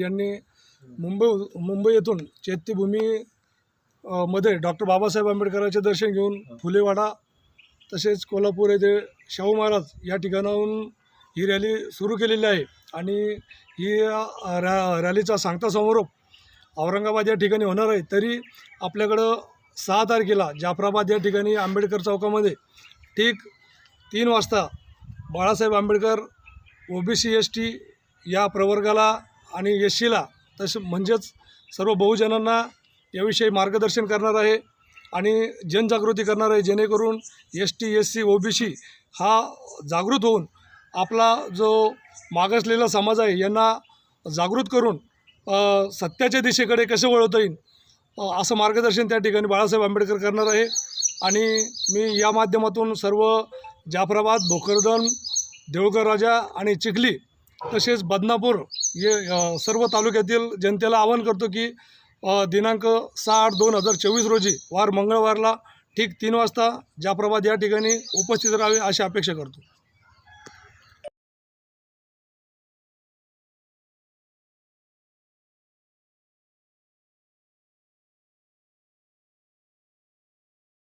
यांनी मुंबई मुंबई येथून चैत्यभूमी मध्ये डॉक्टर बाबासाहेब आंबेडकरांचे दर्शन घेऊन फुलेवाडा तसेच कोल्हापूर येथे शाहू महाराज या ठिकाणाहून ही रॅली सुरू केलेली आहे. आणि ही रॅ रॅलीचा सांगता समारोप औरंगाबाद या ठिकाणी होणार आहे. तरी आपल्याकडं सहा तारखेला जाफराबाद या ठिकाणी आंबेडकर चौकामध्ये ठीक तीन वाजता Balasaheb Ambedkar O B C S T या प्रवर्गाला आणि यशीला तसे म्हणजेच सर्व बहुजनांना याविषयी मार्गदर्शन करणार आहे आणि जनजागृती करणार आहे जेणेकरून S T S C O B C हा जागृत होऊन आपला जो मागासलेला समाज आहे यांना जागृत करून सत्याच्या दिशेकडे कसं वळवता येईल असं मार्गदर्शन त्या ठिकाणी बाळासाहेब आंबेडकर करणार आहे. आणि मी या माध्यमातून सर्व जाफराबाद भोकरदन देऊळकर राजा आणि चिखली तसेच बदनापूर ये सर्व तालुक्यातील जनतेला आवाहन करतो की दिनांक सहा आठ दोन हजार चोवीस रोजी वार मंगळवारला ठीक तीन वाजता जाप्रभात या ठिकाणी उपस्थित राहावे अशी अपेक्षा करतो.